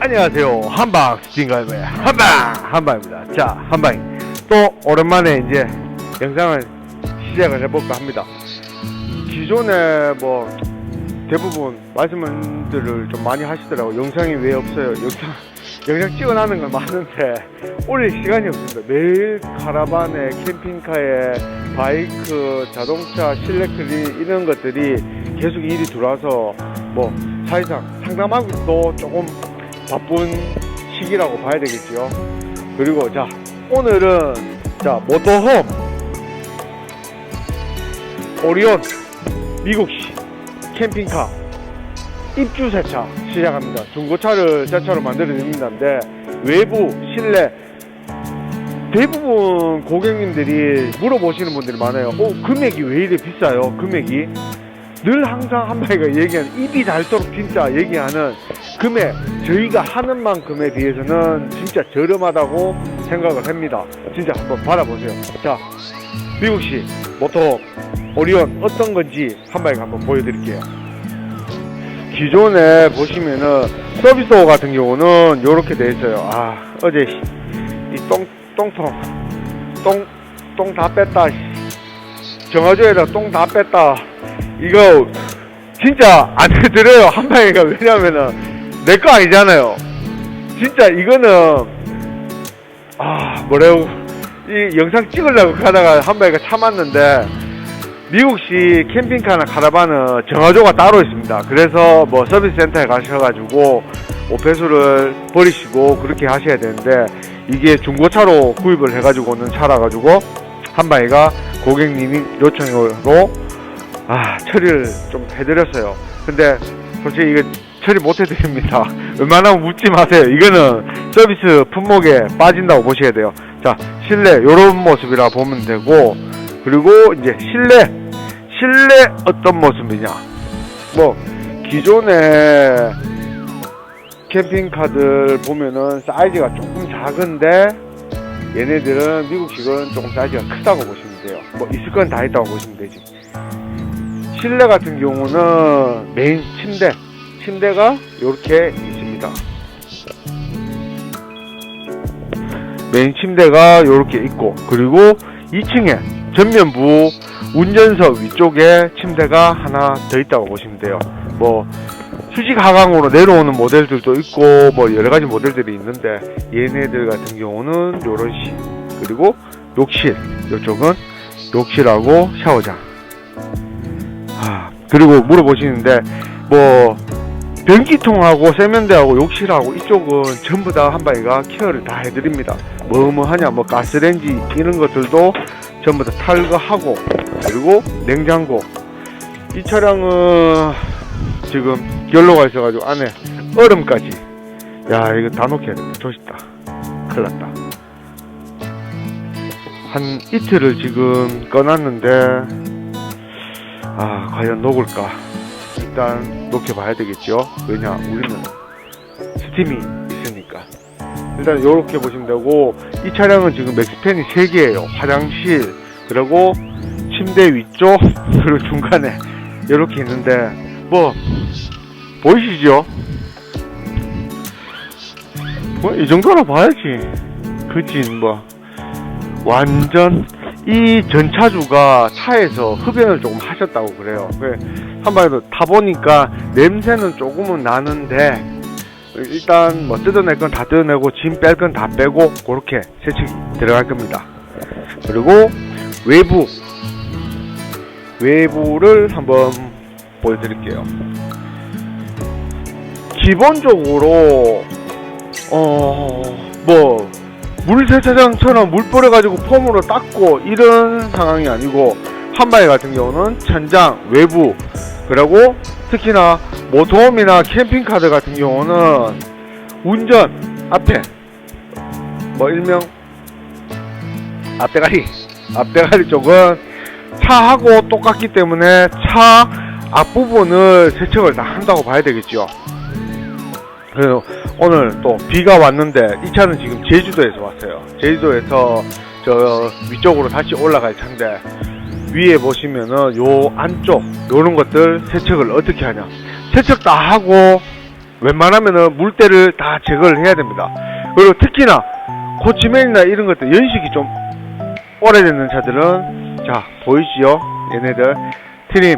안녕하세요. 한방 스팅갈의 한방 한방입니다. 자, 한방 또 오랜만에 이제 영상을 시작을 해볼까 합니다. 기존에 뭐 대부분 말씀들을 좀 많이 하시더라고. 요 영상이 왜 없어요? 영상 영상 찍어놨는 건 많은데 올릴 시간이 없습니다. 매일 카라반에 캠핑카에 바이크, 자동차, 실내 클린 이런 것들이 계속 일이 들어와서 뭐 사실상 상담하기도 조금 바쁜 시기라고 봐야 되겠죠. 그리고 자 오늘은 자 모터홈 오리온 미국식 캠핑카 입주 세차 시작합니다. 중고차를 세차로 만들어냅니다인데 외부 실내 대부분 고객님들이 물어보시는 분들이 많아요. 어 금액이 왜 이래 비싸요? 금액이 늘 항상 한마디가 얘기하는 입이 닳도록 진짜 얘기하는 금액 저희가 하는 만큼에 비해서는 진짜 저렴하다고 생각을 합니다. 진짜 한번 받아보세요. 자 미국식 모터 오리온 어떤 건지 한마디 한번 보여드릴게요. 기존에 보시면은 서비스호 같은 경우는 이렇게 돼 있어요. 아 어제 이똥 똥통 똥 똥 다 뺐다. 정화조에다 똥 다 뺐다. 이거 진짜 안 해드려요 한 방에가 왜냐면은 내 거 아니잖아요. 진짜 이거는 아 뭐래요 이 영상 찍으려고 가다가 한 방에가 참았는데 미국식 캠핑카나 카라반은 정화조가 따로 있습니다. 그래서 뭐 서비스 센터에 가셔가지고 오페수를 버리시고 그렇게 하셔야 되는데 이게 중고차로 구입을 해가지고 오는 차라 가지고 한바이가 고객님이 요청으로 아 처리를 좀 해드렸어요. 근데 솔직히 이거 처리 못 해드립니다. 웬만하면 묻지 마세요. 이거는 서비스 품목에 빠진다고 보셔야 돼요. 자 실내 이런 모습이라 보면 되고 그리고 이제 실내 실내 어떤 모습이냐 뭐 기존에 캠핑카들 보면은 사이즈가 조금 작은데 얘네들은 미국식은 조금 사이즈가 크다고 보시면 돼요 뭐 있을 건 다 있다고 보시면 되지 실내 같은 경우는 메인 침대 침대가 이렇게 있습니다 메인 침대가 이렇게 있고 그리고 2층에 전면부 운전석 위쪽에 침대가 하나 더 있다고 보시면 돼요. 뭐 수직 하강으로 내려오는 모델들도 있고 뭐 여러 가지 모델들이 있는데 얘네들 같은 경우는 요런 식 그리고 욕실 이쪽은 욕실하고 샤워장 아 그리고 물어보시는데 뭐 변기통하고 세면대하고 욕실하고 이쪽은 전부 다 한바이가 케어를 다 해드립니다. 뭐뭐 하냐 뭐 가스레인지 이런 것들도 전부 다 탈거하고 그리고 냉장고. 이 차량은 지금 연로가 있어가지고 안에 얼음까지. 야 이거 다 해야 돼 조심다. 큰일 났다. 한 이틀을 지금 꺼놨는데 아 과연 녹을까? 일단 녹여 봐야 되겠죠 왜냐 우리는 스팀이 있으니까. 일단 이렇게 보시면 되고 이 차량은 지금 맥스팬이 3개예요. 화장실 그리고 침대 위쪽 그리고 중간에 이렇게 있는데 뭐 보이시죠? 뭐 이 정도로 봐야지. 그지 뭐 완전 이 전차주가 차에서 흡연을 조금 하셨다고 그래요. 한 번에도 타보니까 냄새는 조금은 나는데 일단 뭐 뜯어낼 건 다 뜯어내고 짐 뺄 건 다 빼고 그렇게 세척이 들어갈 겁니다. 그리고 외부 외부를 한번 보여드릴게요. 기본적으로 어뭐 물세차장처럼 물 뿌려가지고 폼으로 닦고 이런 상황이 아니고 한바이 같은 경우는 천장 외부 그리고 특히나 모토홈이나 캠핑카드 같은 경우는 운전 앞에 뭐 일명 앞대가리 앞대가리 쪽은 차하고 똑같기 때문에 차 앞부분을 세척을 다 한다고 봐야 되겠죠 그래서 오늘 또 비가 왔는데 이 차는 지금 제주도에서 왔어요 제주도에서 저 위쪽으로 다시 올라갈 차인데 위에 보시면은 요 안쪽 요런 것들 세척을 어떻게 하냐 세척 다 하고 웬만하면은 물때를 다 제거를 해야 됩니다. 그리고 특히나 코치맨이나 이런 것들 연식이 좀 오래되는 차들은 자 보이시죠? 얘네들 트림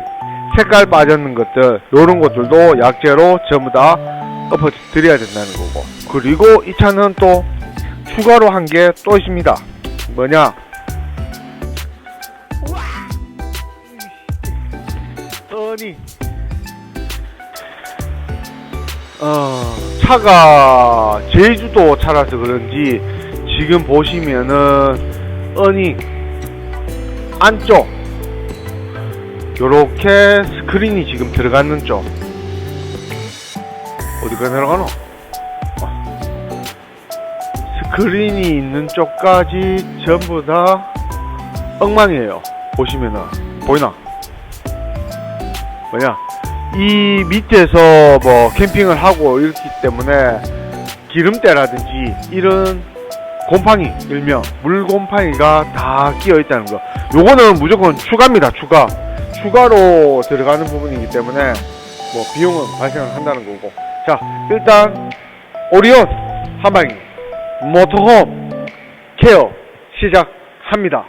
색깔 빠졌는 것들 요런 것들도 약재로 전부 다 엎어 드려야 된다는 거고 그리고 이 차는 또 추가로 한 게 또 있습니다. 뭐냐? 아니 어 차가 제주도 차라서 그런지 지금 보시면은 어니 안쪽 요렇게 스크린이 지금 들어가는 쪽 어디가 내려가노? 어. 스크린이 있는 쪽까지 전부 다 엉망이에요 보시면은 보이나? 뭐냐 이 밑에서 뭐 캠핑을 하고 이렇기 때문에 기름때라든지 이런 곰팡이 일명 물곰팡이가 다 끼어 있다는 거 요거는 무조건 추가입니다 추가 추가로 들어가는 부분이기 때문에 뭐 비용은 발생을 한다는 거고 자 일단 오리온 한방이 모터홈 케어 시작합니다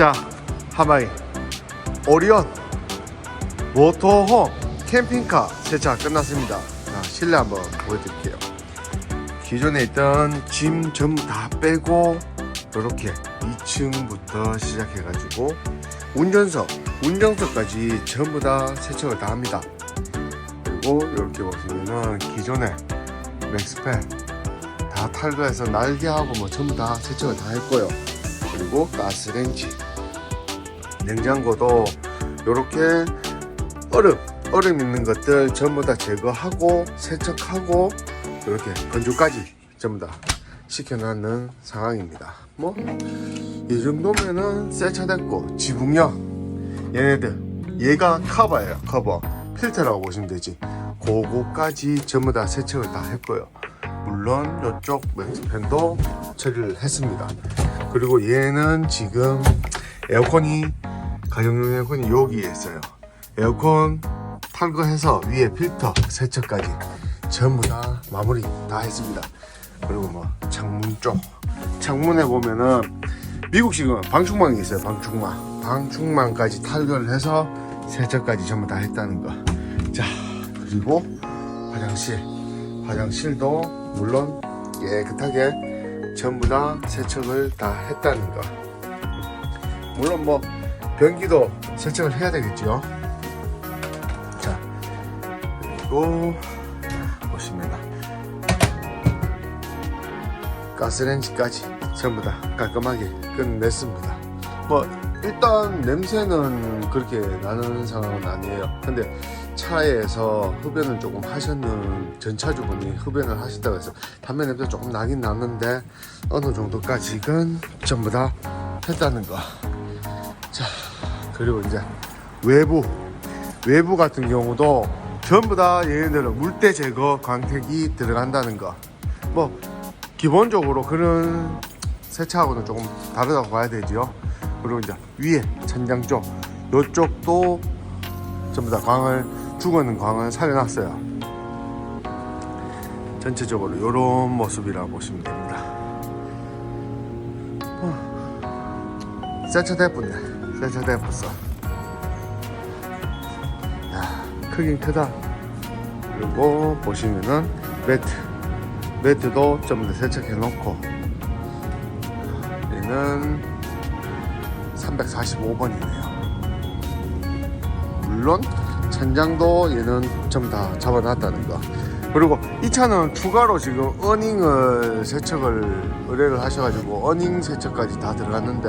자, 하마이 오리온 모터홈 캠핑카 세차 끝났습니다. 자, 실내 한번 보여드릴게요. 기존에 있던 짐 전부 다 빼고 이렇게 2층부터 시작해가지고 운전석, 운전석까지 전부 다 세척을 다 합니다. 그리고 이렇게 보시면은 기존에 맥스팬 다 탈거해서 날개하고 뭐 전부 다 세척을 다 했고요. 그리고 가스레인지 냉장고도 이렇게 얼음 얼음 있는 것들 전부 다 제거하고 세척하고 이렇게 건조까지 전부 다 시켜놨는 상황입니다. 뭐 이 정도면은 세차 됐고 지붕형 얘네들 얘가 커버예요 커버. 필터라고 보시면 되지. 그거까지 전부 다 세척을 다 했고요. 물론 이쪽 맥스팬도 처리를 했습니다. 그리고 얘는 지금 에어컨이 가정용 에어컨이 여기에 있어요. 에어컨 탈거해서 위에 필터 세척까지 전부 다 마무리 다 했습니다. 그리고 뭐 창문 쪽 창문에 보면은 미국식은 방충망이 있어요. 방충망 방충망까지 탈거를 해서 세척까지 전부 다 했다는 거. 자 그리고 화장실 화장실도 물론 깨끗하게 전부 다 세척을 다 했다는 거. 물론 뭐 변기도 세척을 해야 되겠죠. 자 그리고 가스레인지까지 전부 다 깔끔하게 끝냈습니다. 뭐 일단 냄새는 그렇게 나는 상황은 아니에요. 근데 차에서 흡연을 조금 하셨는 전차주분이 흡연을 하셨다고 해서 담배 냄새 조금 나긴 나는데 어느 정도까지는 전부 다 했다는 거. 자 그리고 이제 외부 외부 같은 경우도 전부 다 얘네들은 물때 제거 광택이 들어간다는 거. 뭐 기본적으로 그런 세차하고는 조금 다르다고 봐야 되지요. 그리고 이제 위에 천장 쪽, 요쪽도 전부 다 광을 죽어있는 광을 살려놨어요. 전체적으로 이런 모습이라고 보시면 됩니다. 어, 세차 대뿐네. 세차. 야, 크긴 크다. 그리고 보시면은 매트. 매트도 전부 다 세척해 놓고 얘는 345번이네요. 물론 천장도 얘는 전부 다 잡아놨다는 거. 그리고 이 차는 추가로 지금 어닝을 세척을 의뢰를 하셔가지고 어닝 세척까지 다 들어갔는데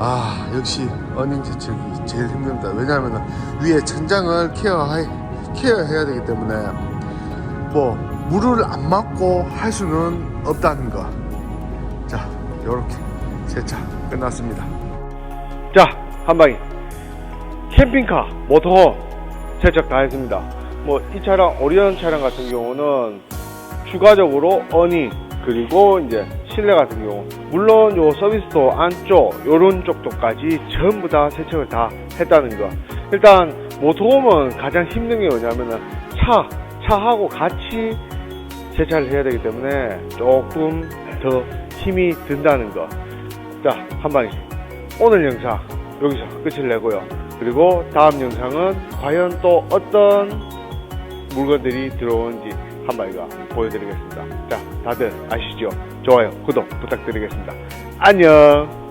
아 역시 어닝 세척이 제일 힘듭니다. 왜냐하면 위에 천장을 케어해, 케어해야 되기 때문에 뭐 물을 안 맞고 할 수는 없다는 거. 자, 요렇게 세차 끝났습니다. 자, 한방이 캠핑카 모터홈 세척 다 했습니다. 뭐 이 차량 오리온 차량 같은 경우는 추가적으로 어닝 그리고 이제 실내 같은 경우 물론 요 서비스도 안쪽 요런 쪽도까지 전부 다 세척을 다 했다는 거. 일단 모터홈은 가장 힘든 게 뭐냐면은 차 차하고 같이 세차를 해야 되기 때문에 조금 더 힘이 든다는 거. 자, 한방이 오늘 영상 여기서 끝을 내고요. 그리고 다음 영상은 과연 또 어떤 물건들이 들어오는지 한마디가 보여드리겠습니다. 자, 다들 아시죠? 좋아요, 구독 부탁드리겠습니다. 안녕!